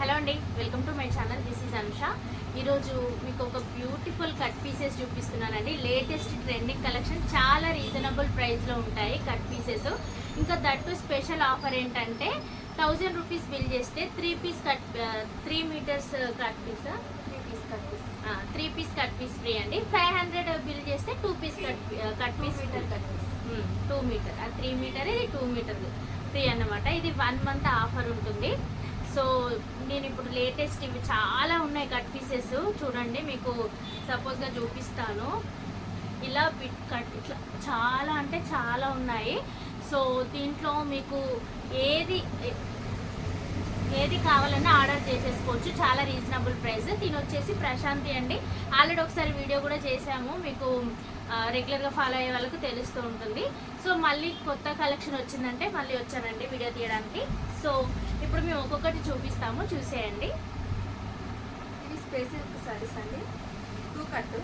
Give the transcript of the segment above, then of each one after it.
Hello అండి welcome to my channel. This is Anusha ఈరోజు మీకు ఒక బ్యూటిఫుల్ కట్ పీసెస్ చూపిస్తున్నానండి. లేటెస్ట్ ట్రెండింగ్ కలెక్షన్ చాలా రీజనబుల్ ప్రైస్లో ఉంటాయి కట్ పీసెస్ ఇంకా దట్టు స్పెషల్ ఆఫర్ ఏంటంటే థౌజండ్ రూపీస్ బిల్ చేస్తే three piece cut three metres cut piece three piece cut piece three piece cut piece free అండి. Five hundred bill చేస్తే two piece cut cut piece metre cut piece two metre three metre ఇది two meter free అన్నమాట. ఇది one month offer ఉంటుంది. So నేను ఇప్పుడు latest ఇవి చాలా ఉన్నాయి కట్ పీసెస్ చూడండి మీకు సపోజ్గా చూపిస్తాను. ఇలా కట్ ఇట్లా చాలా అంటే చాలా ఉన్నాయి. సో దీంట్లో మీకు ఏది ఏది కావాలన్నా ఆర్డర్ చేసేసుకోవచ్చు. చాలా రీజనబుల్ ప్రైస్ దీని వచ్చేసి ప్రశాంతి అండి. ఆల్రెడీ ఒకసారి వీడియో కూడా చేసాము మీకు రెగ్యులర్గా ఫాలో అయ్యే వాళ్ళకు తెలుస్తూ ఉంటుంది. సో మళ్ళీ కొత్త కలెక్షన్ వచ్చిందంటే మళ్ళీ వచ్చానండి వీడియో తీయడానికి. సో ఇప్పుడు మేము ఒక్కొక్కటి చూపిస్తాము చూసేయండి. ఇవి స్పెషల్ సారీస్ అండి. Two cut.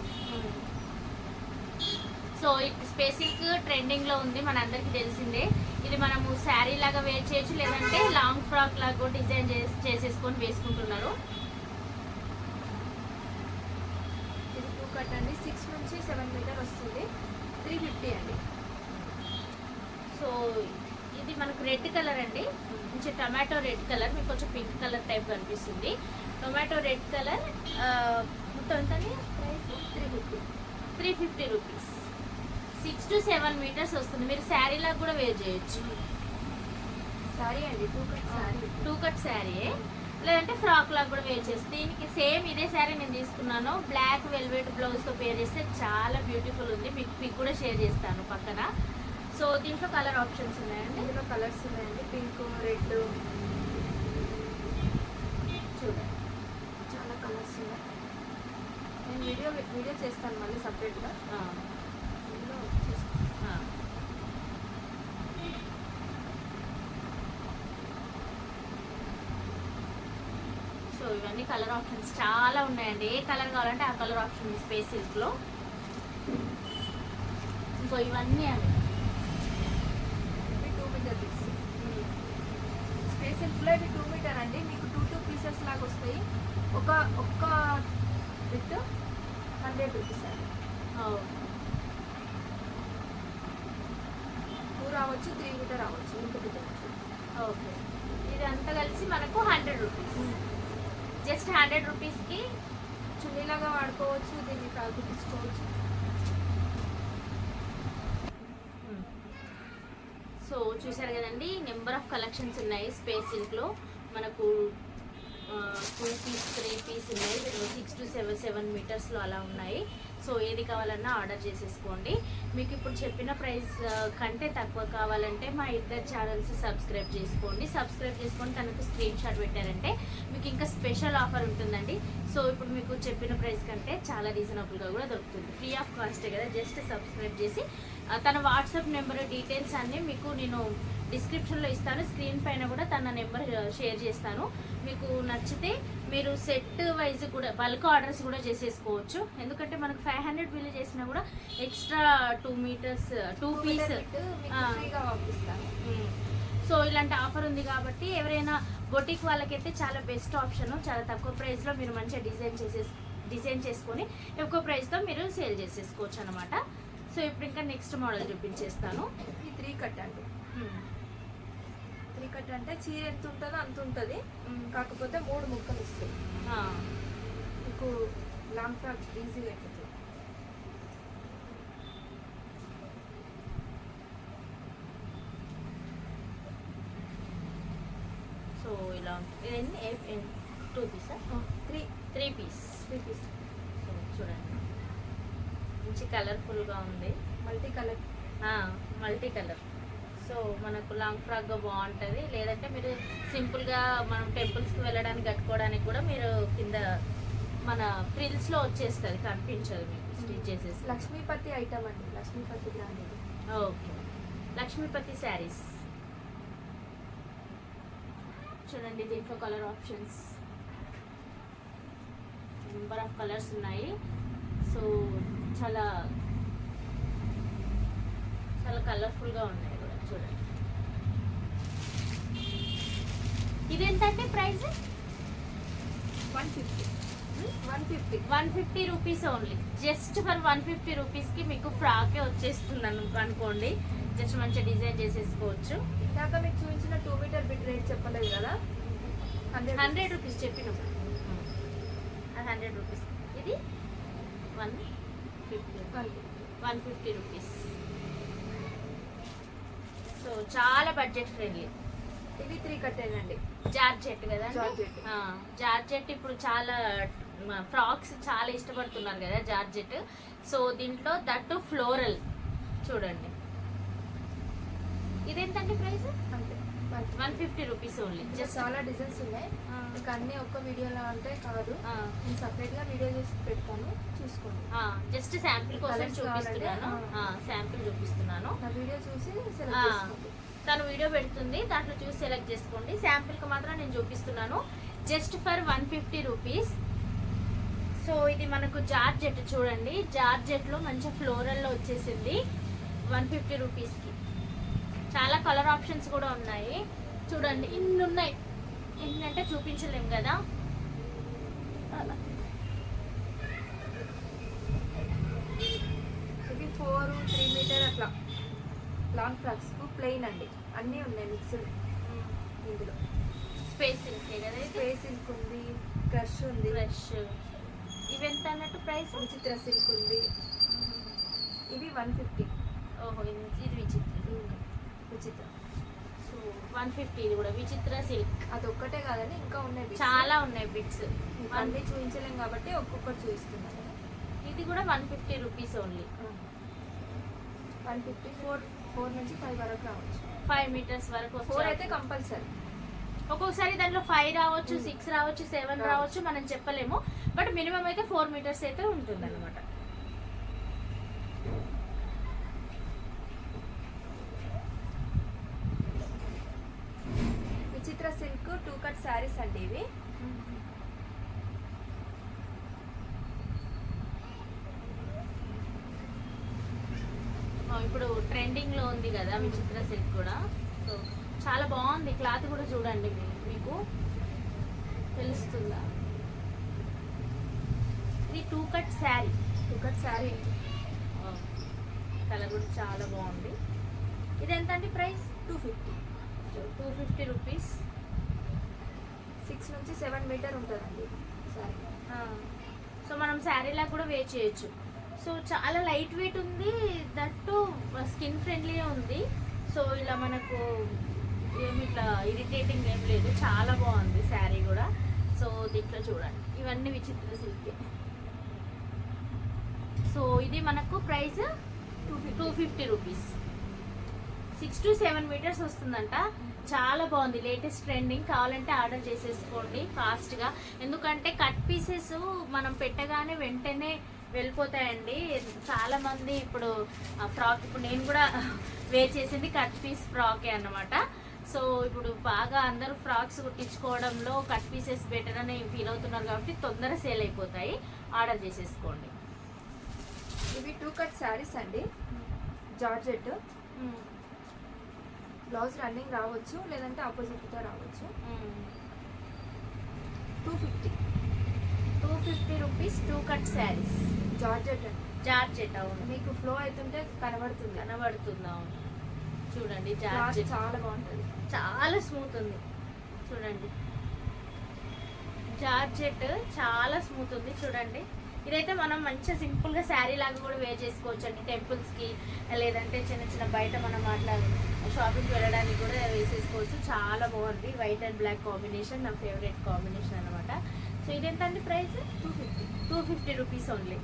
సో స్పెసిఫిక్ ట్రెండింగ్లో ఉంది మన అందరికి తెలిసిందే. ఇది మనము శారీ లాగా వేర్ చేయొచ్చు లేదంటే లాంగ్ ఫ్రాక్ లాగా డిజైన్ చేసి చేసేసుకొని వేసుకుంటున్నారు. ఇది టూ కట్ అండి. సిక్స్ నుంచి సెవెన్ మీటర్ వస్తుంది. త్రీ ఫిఫ్టీ అండి. సో ఇది మనకు రెడ్ కలర్ అండి. మంచి టమాటో రెడ్ కలర్ మీకు కొంచెం పింక్ కలర్ టైప్ కనిపిస్తుంది. టొమాటో రెడ్ కలర్ మొత్తం ఎంత three fifty three fifty rupees. Six to seven metres వస్తుంది. మీరు శారీ లాగా కూడా వేర్ చేయొచ్చు. సారీ అండి two cut sari two cut sari లేదంటే ఫ్రాక్ లాగా కూడా వేర్ చేస్తే దీనికి సేమ్ ఇదే శారీ నేను తీసుకున్నాను. బ్లాక్ వెల్వెట్ బ్లౌజ్తో పేర్ చేస్తే చాలా బ్యూటిఫుల్ ఉంది. మీకు పిక్ కూడా షేర్ చేస్తాను పక్కన. సో దీంట్లో కలర్ ఆప్షన్స్ ఉన్నాయండి? ఇందులో కలర్స్ ఉన్నాయండి. Pink red. చూడండి. చాలా కలర్స్ ఉన్నాయి. నేను వీడియో వీడియో చేస్తాను మళ్ళీ సపరేట్గా. ఇందులో. సో ఇవన్నీ కలర్ ఆప్షన్స్ చాలా ఉన్నాయండి. ఏ కలర్ కావాలంటే ఆ కలర్ ఆప్షన్ స్పేస్ సిల్క్లో ఇంకో ఇవన్నీ అవి ఇవి టూ మీటర్ పీస్ స్పేస్ సిల్క్లో ఇవి టూ మీటర్ అండి మీకు టూ టూ పీసెస్ లాగా వస్తాయి ఒక ఒక్క బిట్ హండ్రెడ్ రూపీస్ అండి ఓ. టూ రావచ్చు త్రీ మీటర్ రావచ్చు ఇంత బిట్ ఓకే. ఇది అంతా కలిసి మనకు హండ్రెడ్ రూపీస్ జస్ట్ హండ్రెడ్ రూపీస్కి చున్నీలాగా వాడుకోవచ్చు దీన్ని ఫ్రాక్ సో చూసారు కదండి నెంబర్ ఆఫ్ కలెక్షన్స్ ఉన్నాయి స్పేస్ సిల్క్లో మనకు టూ పీస్ త్రీ పీస్ ఉన్నాయి. సిక్స్ టు సెవెన్ సెవెన్ మీటర్స్లో అలా ఉన్నాయి. సో ఏది కావాలన్నా ఆర్డర్ చేసేసుకోండి. మీకు ఇప్పుడు చెప్పిన ప్రైస్ కంటే తక్కువ కావాలంటే మా ఇద్దరు ఛానల్స్ సబ్స్క్రైబ్ చేసుకోండి. సబ్స్క్రైబ్ చేసుకొని తనకు స్క్రీన్ షాట్ పెట్టారంటే మీకు ఇంకా స్పెషల్ ఆఫర్ ఉంటుందండి. సో ఇప్పుడు మీకు చెప్పిన ప్రైస్ కంటే చాలా రీజనబుల్గా కూడా దొరుకుతుంది. ఫ్రీ ఆఫ్ కాస్టే కదా జస్ట్ సబ్స్క్రైబ్ చేసి. తన వాట్సాప్ నెంబర్ డీటెయిల్స్ అన్నీ మీకు నేను డిస్క్రిప్షన్లో ఇస్తాను. స్క్రీన్ పైన కూడా తన నెంబర్ షేర్ చేస్తాను. మీకు నచ్చితే మీరు సెట్ వైజ్ కూడా బల్క్ ఆర్డర్స్ కూడా చేసేసుకోవచ్చు. ఎందుకంటే మనకు ఫైవ్ హండ్రెడ్ బిల్ చేసినా కూడా extra two metres two piece so ఇలాంటి ఆఫర్ ఉంది కాబట్టి ఎవరైనా బొటిక్ వాళ్ళకైతే చాలా బెస్ట్ ఆప్షన్ చాలా తక్కువ ప్రైస్లో మీరు మంచిగా డిజైన్ చేసేసి డిజైన్ చేసుకొని ఎక్కువ ప్రైస్తో మీరు సేల్ చేసేసుకోవచ్చు అనమాట సో ఇప్పుడు ఇంకా నెక్స్ట్ మోడల్ చూపించేస్తాను. ఈ త్రీ కట్ అండి. త్రీ కట్ అంటే చీర ఎంత ఉంటుందో అంత ఉంటుంది. కాకపోతే మూడు ముక్కలు ఇస్తాయి మీకు లాంగ్ ఫ్రాక్ ఈజీగా అయిపోతుంది సో ఇలా ఇవన్నీ two Pisa three three piece three piece so చూడండి. మంచి కలర్ఫుల్గా ఉంది. Multi colour. Multi colour. So మనకు లాంగ్ ఫ్రాక్గా బాగుంటుంది. లేదంటే మీరు సింపుల్గా మనం టెంపుల్స్కి వెళ్ళడానికి కట్టుకోవడానికి కూడా మీరు కింద మన ఫ్రిల్స్లో వచ్చేస్తుంది కనిపించదు మీకు స్టిచ్ చేసేసి. లక్ష్మీపతి ఐటమ్ అండి లక్ష్మీపతి బ్రాండ్ ఓకే. లక్ష్మీపతి శారీస్. చూడండి దీంట్లో colour options number of colours ఉన్నాయి. సో చాలా చాలా కలర్ఫుల్గా ఉన్నాయి. చూడండి. ఇది ఎంత అంటే price one fifty. One fifty rupees only. Just for one fifty రూపీస్కి మీకు ఫ్రాకే వచ్చేస్తున్నాను అనుకోండి. జస్ట్ మంచిగా డిజైన్ చేసేసుకోవచ్చు. ఇందాక మీకు చూపించిన టూ మీటర్ బిట్ రేట్ చెప్పలేదు కదా? హండ్రెడ్ హండ్రెడ్ రూపీస్ చెప్పిన. Hundred rupees. ఇది? One fifty. One fifty rupees. So చాలా బడ్జెట్ ఫ్రెండ్లీ ఇవి త్రీ కట్టేనండి. జార్జెట్ కదా జార్జెట్. జార్జెట్ ఇప్పుడు చాలా ఫ్రాక్స్ చాలా ఇష్టపడుతున్నారు కదా జార్జెట్ సో దీంట్లో దట్టు ఫ్లోరల్. చూడండి. ఇదేంటండి price? One fifty rupees only. Just just చాలా డిజైన్స్ ఉన్నాయి. మీకు అన్ని ఒక్క వీడియోలో అంటే కాదు. నేను సపరేట్గా వీడియో చేసి పెడతాను. చూసుకోండి. జస్ట్ శాంపిల్ కోసం చూపిస్తున్నాను. శాంపిల్ చూపిస్తున్నాను. వీడియో చూసి తను వీడియో పెడుతుంది. దాంట్లో చూసి సెలెక్ట్ చేసుకోండి. శాంపిల్కి మాత్రం నేను చూపిస్తున్నాను. Just for one fifty rupees so ఇది మనకు జార్జెట్ చూడండి. జార్జెట్లో మంచి ఫ్లోరల్లో వచ్చేసింది వన్ ఫిఫ్టీ రూపీస్కి చాలా కలర్ ఆప్షన్స్ కూడా ఉన్నాయి. చూడండి ఇన్ని ఉన్నాయి. ఇన్ని అంటే చూపించలేం కదా. అలా ఇవి ఫోర్ త్రీ మీటర్ అట్లా లాంగ్ ఫ్రాక్స్ ప్లెయిన్ అండి. అన్నీ ఉన్నాయి మిక్స్డ్ ఇందులో. స్పేస్ కదా ఇది? స్పేస్ సిల్క్ ఉంది క్రష్ ఉంది. ఫ్రెష్ ఇవి ఎంత అన్నట్టు ప్రైస్ విచిత్ర సిల్క్ ఉంది. ఇవి వన్ ఫిఫ్టీ ఓహో ఇది ఇది విచిత్ర. విచిత్ర. వన్ ఫిఫ్టీ ఇది కూడా విచిత్ర సిల్క్. అది ఒక్కటే కాదండి ఇంకా ఉన్నాయి. చాలా ఉన్నాయి బిట్స్ అన్ని చూపించలేం కాబట్టి ఒక్కొక్కటి చూపిస్తున్నాను ఇది కూడా one fifty rupees only one fifty four four నుంచి ఫైవ్ వరకు రావచ్చు. ఫైవ్ మీటర్స్ వరకు ఫోర్ అయితే కంపల్సరీ. ఒక్కొక్కసారి దాంట్లో ఫైవ్ రావచ్చు. సిక్స్ రావచ్చు సెవెన్ రావచ్చు. రావచ్చు మనం చెప్పలేము. బట్ మినిమం అయితే ఫోర్ మీటర్స్ అయితే ఉంటుంది అనమాట విచిత్ర సిల్క్ టూ కట్ శారీస్ అండి ఇవి ఇప్పుడు ట్రెండింగ్లో ఉంది కదా విచిత్ర సిల్క్ కూడా. సో చాలా బాగుంది. క్లాత్ కూడా చూడండి మీకు. తెలుస్తుందా? ఇది two cut sari two cut sari colour కూడా చాలా బాగుంది. ఇది ఎంత అండి price two fifty two fifty rupees six నుంచి సెవెన్ మీటర్ ఉంటుందండి శారీ సో మనం శారీలా కూడా వేర్ చేయొచ్చు. సో చాలా లైట్ వెయిట్ ఉంది దట్టు స్కిన్ ఫ్రెండ్లీ ఉంది. సో ఇలా మనకు ఏమి ఇట్లా ఇరిటేటింగ్ ఏం లేదు చాలా బాగుంది శారీ కూడా. సో దీంట్లో చూడండి ఇవన్నీ విచిత్ర సిల్క్ సో ఇది మనకు price two two fifty rupees. Six to seven metres వస్తుందంట. చాలా బాగుంది లేటెస్ట్ ట్రెండింగ్. కావాలంటే ఆర్డర్ చేసేసుకోండి ఫాస్ట్గా. ఎందుకంటే కట్ పీసెస్ మనం పెట్టగానే వెంటనే వెళ్ళిపోతాయండి. చాలా మంది ఇప్పుడు ఫ్రాక్ ఇప్పుడు నేను కూడా వేర్ చేసింది కట్ పీస్ ఫ్రాకే అన్నమాట. సో ఇప్పుడు బాగా అందరూ ఫ్రాక్స్ కుట్టించుకోవడంలో కట్ పీసెస్ బెటర్ అని ఫీల్ అవుతున్నారు కాబట్టి తొందర సేల్ అయిపోతాయి. ఆర్డర్ చేసేసుకోండి. ఇవి టూ కట్ శారీస్ అండి. జార్జెట్. బ్లౌజ్ రన్నింగ్ రావచ్చు లేదంటే ఆపోజిట్గా రావచ్చు. Two fifty. Two fifty rupees two cut saris. Georgette georgette అవును. మీకు ఫ్లో అవుతుంటే కనబడుతుంది. కనబడుతుంది అవును. చూడండి జార్జెట్. చాలా బాగుంటుంది. చాలా స్మూత్ ఉంది. చూడండి. జార్జెట్ చాలా స్మూత్ ఉంది చూడండి. ఇదైతే మనం మంచిగా సింపుల్గా శారీ లాగా కూడా వేర్ చేసుకోవచ్చు అండి టెంపుల్స్కి లేదంటే చిన్న చిన్న బయట మనం అట్లా షాపింగ్కి వెళ్ళడానికి కూడా వేసేసుకోవచ్చు. చాలా బాగుంది. వైట్ అండ్ బ్లాక్ కాంబినేషన్ నా ఫేవరెట్ కాంబినేషన్ అనమాట so ఇదెంతండి price? Two fifty. Two fifty rupees only.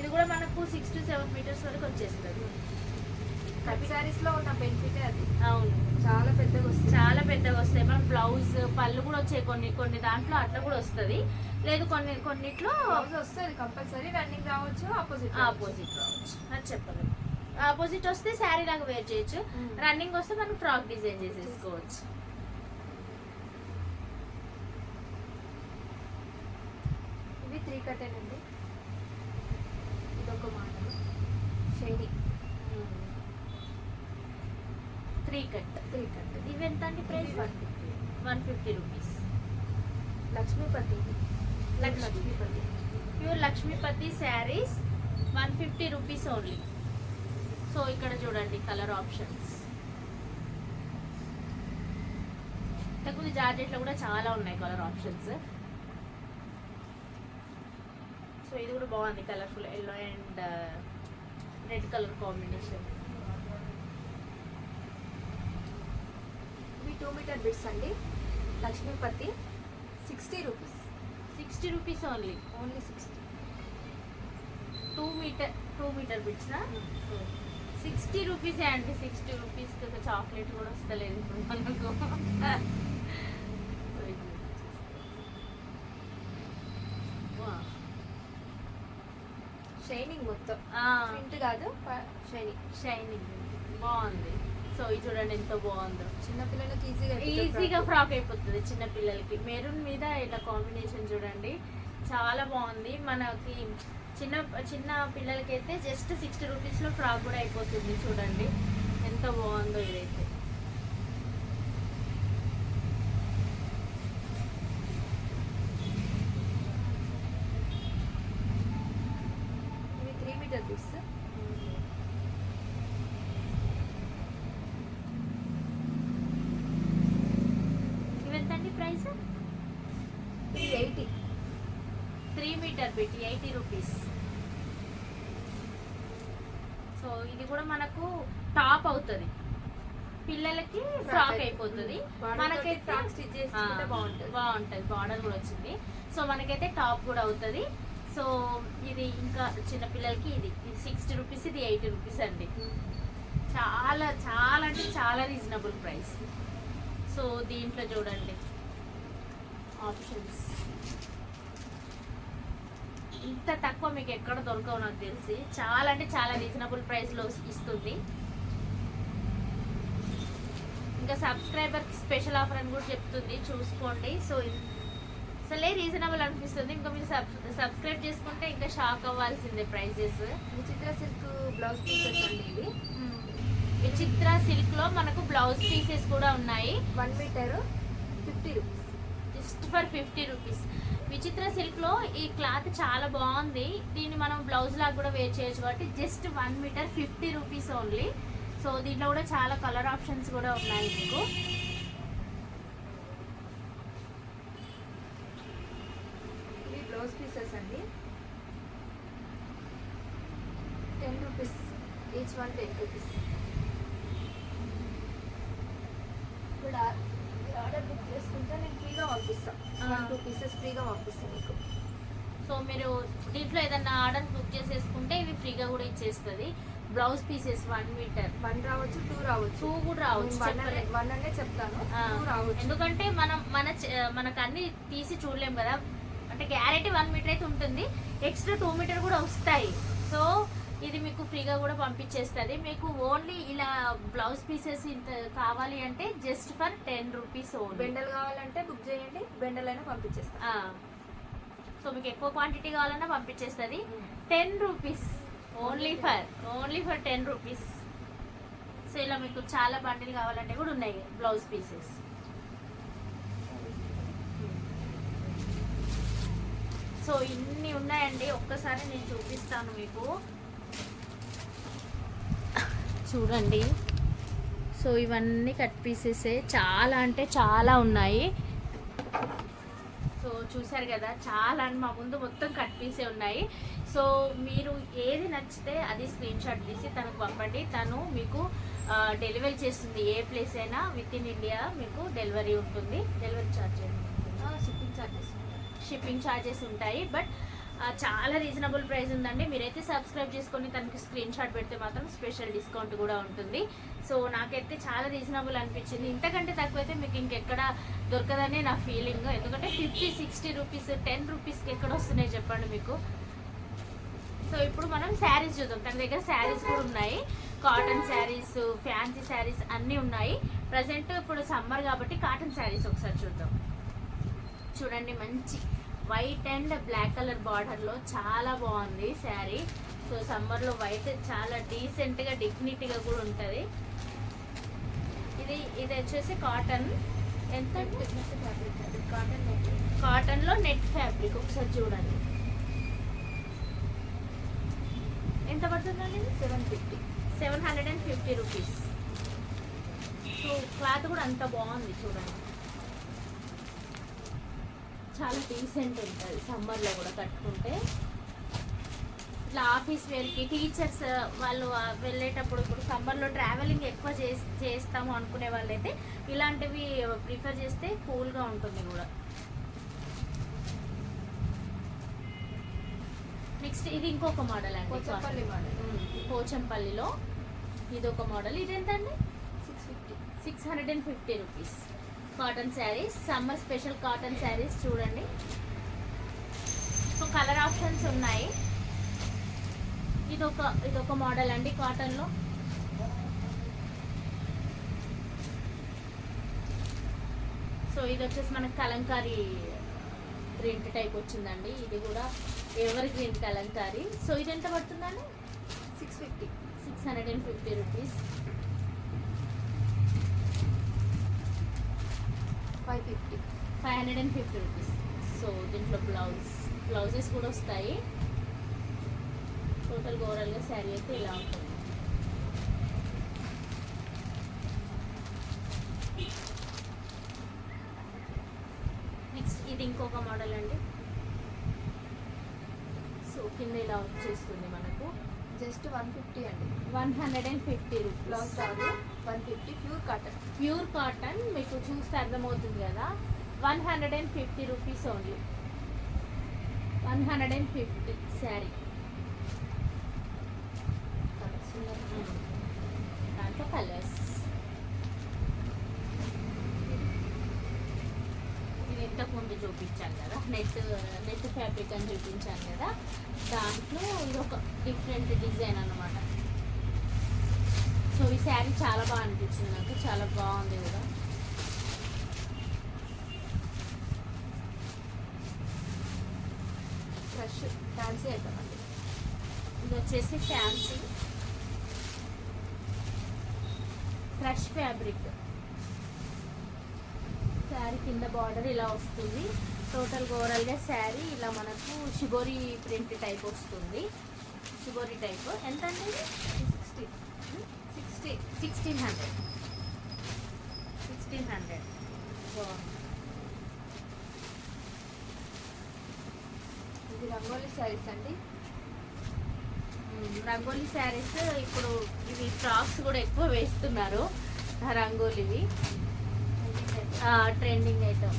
ఇది కూడా మనకు సిక్స్ టు సెవెన్ మీటర్స్ వరకు వచ్చేస్తుంది. కట్ శారీస్లో ఉన్న బెనిఫిటే అది. అవును. చాలా పెద్దగా వస్తుంది. చాలా పెద్దగా వస్తాయి. మన బ్లౌజ్ పళ్ళు కూడా వచ్చాయి కొన్ని కొన్ని దాంట్లో అట్లా కూడా వస్తుంది. లేదు కొన్ని కొన్నిట్లో వస్తుంది కంపల్సరీ రన్నింగ్ రావచ్చు ఆపోజిట్ ఆపోజిట్ రావచ్చు. అది చెప్పలేదు ఆపోజిట్ వస్తే శారీ లాగా వేర్ చేయొచ్చు. Hmm. రన్నింగ్ వస్తే మనం ఫ్రాక్ డిజైన్ చేసేసుకోవచ్చు. ఇవి త్రీ కట్టేనండి ఇదొక model shady three cut three cut ఇవి ఎంత అండి price one fifty one fifty rupees Lakshmipati ఇది Lakshmi. Lakshmipati pure Lakshmipati saris one fifty rupees only. So ఇక్కడ చూడండి కలర్ ఆప్షన్స్. ఇంతకుముందు జార్జెట్లో కూడా చాలా ఉన్నాయి కలర్ ఆప్షన్స్. సో ఇది కూడా బాగుంది colourful yellow and red colour combination. ఇవి టూ మీటర్ బిట్స్ అండి. Lakshmipati sixty rupees sixty rupees only. Only sixty two metre two metre బిట్స్నా? Sixty రూపీసే అండి సిక్స్టీ రూపీస్కి ఒక చాక్లెట్ కూడా వస్తలేదు ఇప్పుడు మనకు. షైనింగ్ మొత్తం. ప్రింట్ కాదు షైనింగ్. షైనింగ్. బాగుంది. సో ఇది చూడండి ఎంత బాగుందో. చిన్నపిల్లలకి ఈజీగా ఈజీగా ఫ్రాక్. అయిపోతుంది చిన్న పిల్లలకి. మెరూన్ మీద ఇలా కాంబినేషన్ చూడండి. చాలా బాగుంది. మనకి చిన్న చిన్న పిల్లలకైతే జస్ట్ సిక్స్టీ రూపీస్లో ఫ్రాక్ కూడా అయిపోతుంది చూడండి. ఎంత బాగుందో ఇదైతే ఇవి త్రీ మీటర్ బిట్స్ ఇవెంతండి ప్రైస్ ఇవి ఎయిటీ త్రీ మీటర్ పెట్టి ఎయిటీ రూపీస్. సో ఇది కూడా మనకు టాప్ అవుతుంది. పిల్లలకి ఫ్రాక్ అయిపోతుంది. మనకైతే ఫ్రాక్ స్టిచ్ బాగుంటుంది. బాగుంటుంది. బార్డర్ కూడా వచ్చింది. సో మనకైతే టాప్ కూడా అవుతుంది. సో ఇది ఇంకా చిన్న పిల్లలకి ఇది. ఇది సిక్స్టీ రూపీస్ ఇది ఎయిటీ రూపీస్ అండి. చాలా చాలా అంటే చాలా రీజనబుల్ ప్రైస్ సో దీంట్లో చూడండి. ఆప్షన్స్ ఇంత తక్కువ మీకు ఎక్కడ దొరకవు నాకు తెలిసి. చాలా అంటే చాలా రీజనబుల్ ప్రైస్లో ఇస్తుంది. ఇంకా సబ్స్క్రైబర్కి స్పెషల్ ఆఫర్ అని కూడా చెప్తుంది. చూసుకోండి. సో అసలే రీజనబుల్ అనిపిస్తుంది. ఇంకా మీరు సబ్ సబ్స్క్రైబ్ చేసుకుంటే ఇంకా షాక్ అవ్వాల్సిందే ప్రైజెస్ విచిత్ర సిల్క్ బ్లౌజ్ పీసెస్ అండి ఇవి. విచిత్ర సిల్క్లో మనకు బ్లౌజ్ పీసెస్ కూడా ఉన్నాయి. One metre fifty rupees just for fifty rupees Vichitra సిల్క్లో ఈ క్లాత్ చాలా బాగుంది. దీన్ని మనం బ్లౌజ్ లాగా కూడా వేర్ చేయొచ్చు కాబట్టి just one metre fifty rupees only. So దీంట్లో కూడా చాలా కలర్ ఆప్షన్స్ కూడా ఉన్నాయి మీకు. ఇవి బ్లౌజ్ పీసెస్ అండి. Ten rupees each one ten rupees. ఇప్పుడు ఆర్డర్ బుక్ చేసుకుంటే నేను ఫ్రీగా పంపిస్తాను టూ పీసెస్ ఫ్రీగా పంపిస్తాను మీకు. సో మీరు దీంట్లో ఏదన్నా ఆర్డర్ బుక్ చేసేసుకుంటే ఇవి ఫ్రీగా కూడా ఇచ్చేస్తుంది. Blouse pieces one metre one రావచ్చు టూ రావచ్చు. టూ కూడా రావచ్చు వన్ అనే చెప్తాను. రావచ్చు. ఎందుకంటే మనం మన మనకు అన్ని తీసి చూడలేం కదా. అంటే గ్యారెంటీ వన్ మీటర్ అయితే ఉంటుంది. ఎక్స్ట్రా టూ మీటర్ కూడా వస్తాయి. సో ఇది మీకు ఫ్రీగా కూడా పంపించేస్తుంది. మీకు ఓన్లీ ఇలా బ్లౌజ్ పీసెస్ ఇంత కావాలి అంటే జస్ట్ ఫర్ టెన్ రూపీస్ బెండలు కావాలంటే బుక్ చేయండి బెండలైనా పంపించేస్తాను సో మీకు ఎక్కువ క్వాంటిటీ కావాలన్నా పంపించేస్తుంది. Ten rupees only for only for ten rupees. So ఇలా మీకు చాలా బండిల్ కావాలంటే కూడా ఉన్నాయి బ్లౌజ్ పీసెస్. సో ఇన్ని ఉన్నాయండి. ఒక్కసారి నేను చూపిస్తాను మీకు. చూడండి. సో ఇవన్నీ కట్ పీసెసే. చాలా అంటే చాలా ఉన్నాయి. సో చూశారు కదా చాలా అని మా ముందు మొత్తం కట్ పీసే ఉన్నాయి. సో మీరు ఏది నచ్చితే అది స్క్రీన్ షాట్ తీసి తనకు పంపండి. తను మీకు డెలివరీ చేస్తుంది. ఏ ప్లేస్ అయినా విత్ ఇన్ ఇండియా మీకు డెలివరీ ఉంటుంది. Delivery charge shipping charges shipping charges ఉంటాయి. బట్ చాలా రీజనబుల్ ప్రైస్ ఉందండి. మీరైతే సబ్స్క్రైబ్ చేసుకొని తనకి స్క్రీన్ షాట్ పెడితే మాత్రం స్పెషల్ డిస్కౌంట్ కూడా ఉంటుంది. సో నాకైతే చాలా రీజనబుల్ అనిపించింది. ఇంతకంటే తక్కువైతే మీకు ఇంకెక్కడ దొరకదనే నా ఫీలింగ్ ఎందుకంటే ఫిఫ్టీ సిక్స్టీ రూపీస్ టెన్ రూపీస్కి ఎక్కడ వస్తున్నాయి చెప్పండి మీకు? సో ఇప్పుడు మనం శారీస్ చూద్దాం. తన దగ్గర శారీస్ కూడా ఉన్నాయి. కాటన్ శారీస్ ఫ్యాన్సీ శారీస్ అన్నీ ఉన్నాయి. ప్రజెంట్ ఇప్పుడు సమ్మర్ కాబట్టి కాటన్ శారీస్ ఒకసారి చూద్దాం. చూడండి మంచి వైట్ అండ్ బ్లాక్ కలర్ బార్డర్లో చాలా బాగుంది శారీ. సో సమ్మర్లో వైట్ చాలా డీసెంట్గా డిగ్నిటీగా కూడా ఉంటుంది. ఇది ఇది వచ్చేసి కాటన్. ఎంత? కాటన్ కాటన్లో నెట్ ఫ్యాబ్రిక్ ఒకసారి చూడండి. ఎంత పడుతుందండి? Seven fifty seven hundred and fifty rupees so cloth కూడా అంత బాగుంది చూడండి. చాలా డీసెంట్ ఉంటుంది. సమ్మర్లో కూడా కట్టుకుంటే. ఇట్లా ఆఫీస్ వేర్కి టీచర్స్ వాళ్ళు వెళ్ళేటప్పుడు ఇప్పుడు సమ్మర్లో ట్రావెలింగ్ ఎక్కువ చేస్ చేస్తాము అనుకునే వాళ్ళైతే ఇలాంటివి ప్రిఫర్ చేస్తే కూల్గా ఉంటుంది కూడా. నెక్స్ట్ ఇది ఇంకొక మోడల్ అండి. పోచంపల్లి మోడల్. పోచంపల్లిలో ఇది ఒక మోడల్. ఇది ఎంతండి six fifty. Six hundred and fifty rupees. Cotton saris summer special cotton saris చూడండి. సో కలర్ ఆప్షన్స్ ఉన్నాయి. ఇది ఒక ఇది ఒక మోడల్ అండి కాటన్లో సో ఇది వచ్చేసి మనకి కలంకారీ ప్రింట్ టైప్ వచ్చిందండి. ఇది కూడా ఎవర్ గ్రీన్ కలంకారీ. సో ఇది ఎంత పడుతుందండి? Six fifty six hundred and fifty rupees five fifty five hundred and fifty rupees. So దీంట్లో బ్లౌజ్ బ్లౌజెస్ కూడా వస్తాయి. టోటల్ ఓవరాల్గా శారీ అయితే ఇలా ఉంటుంది. నెక్స్ట్ ఇది ఇంకొక మోడల్ అండి. సో కింద ఇలా వచ్చేస్తుంది మనకు. జస్ట్ వన్ ఫిఫ్టీ అండి. One hundred and fifty blouse rupees రాదు. One fifty pure cotton. Pure cotton మీకు చూస్తే అర్థమవుతుంది కదా. One hundred and fifty rupees only. One hundred and fifty sari. దాంట్లో కలర్స్. ఇది ఇంతకు ముందు చూపించాను కదా. నెట్ నెట్ ఫ్యాబ్రిక్ అని చూపించాను కదా. దాంట్లో ఇది ఒక డిఫరెంట్ డిజైన్ అనమాట ఈ శారీ చాలా బాగా అనిపించింది నాకు. చాలా బాగుంది కూడా. ఫ్రెష్ ఫ్యాన్సీ అయిపోయింది ఇది వచ్చేసి ఫ్యాన్సీ ఫ్రెష్ ఫ్యాబ్రిక్ శారీ కింద బార్డర్ ఇలా వస్తుంది. టోటల్ ఓవరాల్గా శారీ ఇలా మనకు షిబోరి ప్రింట్ టైప్ వస్తుంది. షిబోరి టైప్ ఎంత అండి sixty sixty sixteen hundred sixteen hundred బాగుంది ఇది రంగోలీ శారీస్ అండి. రంగోలీ శారీస్ ఇప్పుడు ఇవి ఫ్రాక్స్ కూడా ఎక్కువ వేస్తున్నారు రంగోలీవి. Trending item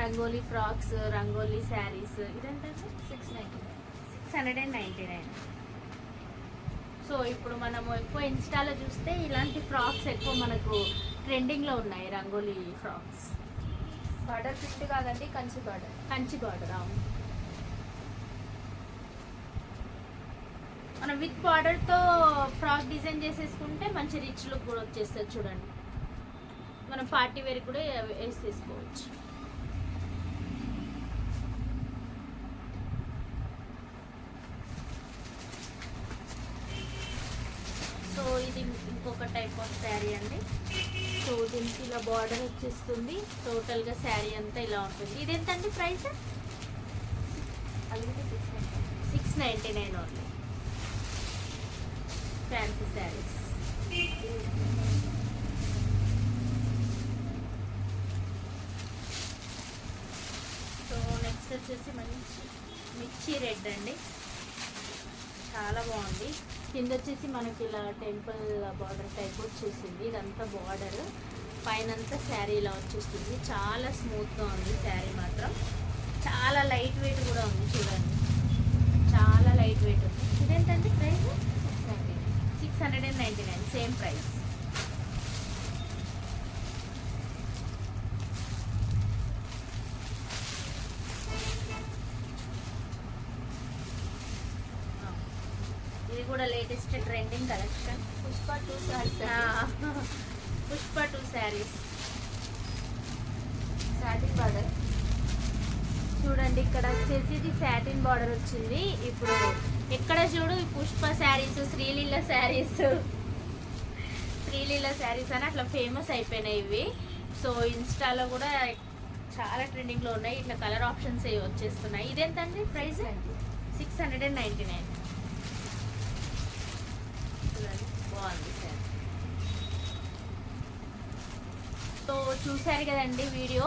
Rangoli frocks Rangoli saris ఇదంతా six ninety six hundred and ninety nine so ఇప్పుడు మనము ఎక్కువ ఇన్స్టాలో చూస్తే ఇలాంటి ఫ్రాక్స్ ఎక్కువ మనకు ట్రెండింగ్లో ఉన్నాయి రంగోలీ ఫ్రాక్స్. బార్డర్ ప్రింట్ కాదండి కంచి బార్డర్. కంచి బార్డర్ అవును. మనం విత్ బార్డర్తో ఫ్రాక్ డిజైన్ చేసేసుకుంటే మంచి రిచ్ లుక్ కూడా వచ్చేస్తుంది చూడండి. మనం పార్టీ వేర్ కూడా వేసి తీసుకోవచ్చు సో ఇది ఇంకొక టైప్ ఆఫ్ శారీ అండి. సో దీనికి ఇలా బార్డర్ వచ్చేస్తుంది. టోటల్గా శారీ అంతా ఇలా ఉంటుంది. ఇది ప్రైస్? అది six ninety six ninety nine only fancy saris so next వచ్చేసి మంచి మిర్చి రెడ్ అండి. చాలా బాగుంది. కింద వచ్చేసి మనకి ఇలా టెంపుల్ బార్డర్ టైప్ వచ్చేసింది. ఇదంతా బార్డర్. పైనంతా శారీ ఇలా వచ్చేస్తుంది. చాలా స్మూత్గా ఉంది శారీ మాత్రం. చాలా లైట్ వెయిట్ కూడా ఉంది చూడండి. చాలా లైట్ వెయిట్ ఉంది. ఇదేంటండి price? Six hundred and ninety nine same price ఇది కూడా latest trending collection. Pushpa two saris Pushpa two saris. Satin border చూడండి ఇక్కడ వచ్చేసి ఇది సాటిన్ బార్డర్ వచ్చింది. ఇప్పుడు ఎక్కడ చూడు ఈ పుష్ప శారీస్ శ్రీలీల శారీస్. శ్రీలీల శారీస్ అని అట్లా ఫేమస్ అయిపోయినాయి ఇవి. సో ఇన్స్టాలో కూడా చాలా ట్రెండింగ్లో ఉన్నాయి. ఇట్లా కలర్ ఆప్షన్స్ వచ్చేస్తున్నాయి. ఇదెంతండి? Price? Six hundred and ninety nine చూడండి బాగుంది సార్ సో చూసారు కదండి వీడియో.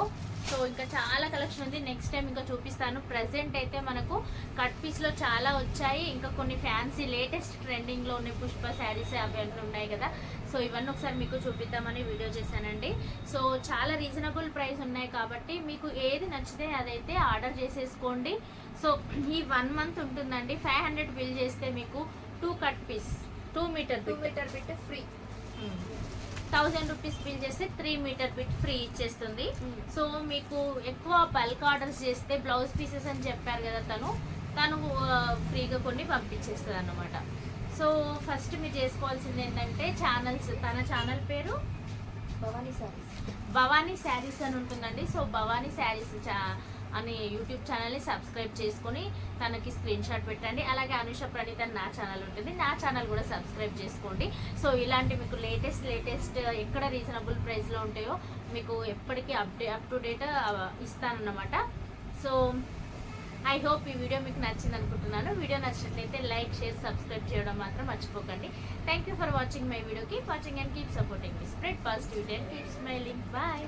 సో ఇంకా చాలా కలెక్షన్ ఉంది. నెక్స్ట్ టైం ఇంకా చూపిస్తాను. ప్రజెంట్ అయితే మనకు కట్ పీస్లో చాలా వచ్చాయి. ఇంకా కొన్ని ఫ్యాన్సీ లేటెస్ట్ ట్రెండింగ్లో ఉన్నాయి. పుష్ప శారీస్ అవన్నీ ఉన్నాయి కదా. సో ఇవన్నీ ఒకసారి మీకు చూపిద్దామని వీడియో చేశానండి. సో చాలా రీజనబుల్ ప్రైస్ ఉన్నాయి కాబట్టి మీకు ఏది నచ్చితే అదైతే ఆర్డర్ చేసేసుకోండి. సో ఈ వన్ మంత్ ఉంటుందండి. ఫైవ్ హండ్రెడ్ బిల్ చేస్తే మీకు two cut piece two metre two metre bit free thousand rupees bill చేస్తే త్రీ మీటర్ బిట్ ఫ్రీ ఇచ్చేస్తుంది. సో మీకు ఎక్కువ బల్క్ ఆర్డర్స్ చేస్తే బ్లౌజ్ పీసెస్ అని చెప్పారు కదా తను తను ఫ్రీగా కొన్ని పంపించేస్తుంది అన్నమాట. సో ఫస్ట్ మీరు చేసుకోవాల్సింది ఏంటంటే ఛానల్స్ తన ఛానల్ పేరు? భవానీ సారీస్ భవానీ శారీస్ అని ఉంటుందండి. సో భవానీ శారీస్ చా అని యూట్యూబ్ ఛానల్ని సబ్స్క్రైబ్ చేసుకొని తనకి స్క్రీన్ షాట్ పెట్టండి. అలాగే అనుష ప్రణీత్ అని నా ఛానల్ ఉంటుంది. నా ఛానల్ కూడా సబ్స్క్రైబ్ చేసుకోండి. సో ఇలాంటి మీకు లేటెస్ట్ లేటెస్ట్ ఎక్కడ రీజనబుల్ ప్రైస్లో ఉంటాయో మీకు ఎప్పటికీ అప్డే అప్ టు డేట్ ఇస్తానన్నమాట. సో ఐ హోప్ ఈ వీడియో మీకు నచ్చింది అనుకుంటున్నాను. వీడియో నచ్చినట్లయితే లైక్ షేర్ సబ్స్క్రైబ్ చేయడం మాత్రం మర్చిపోకండి. Thank you for watching my video keep watching and keep supporting me spread positivity and keep smiling bye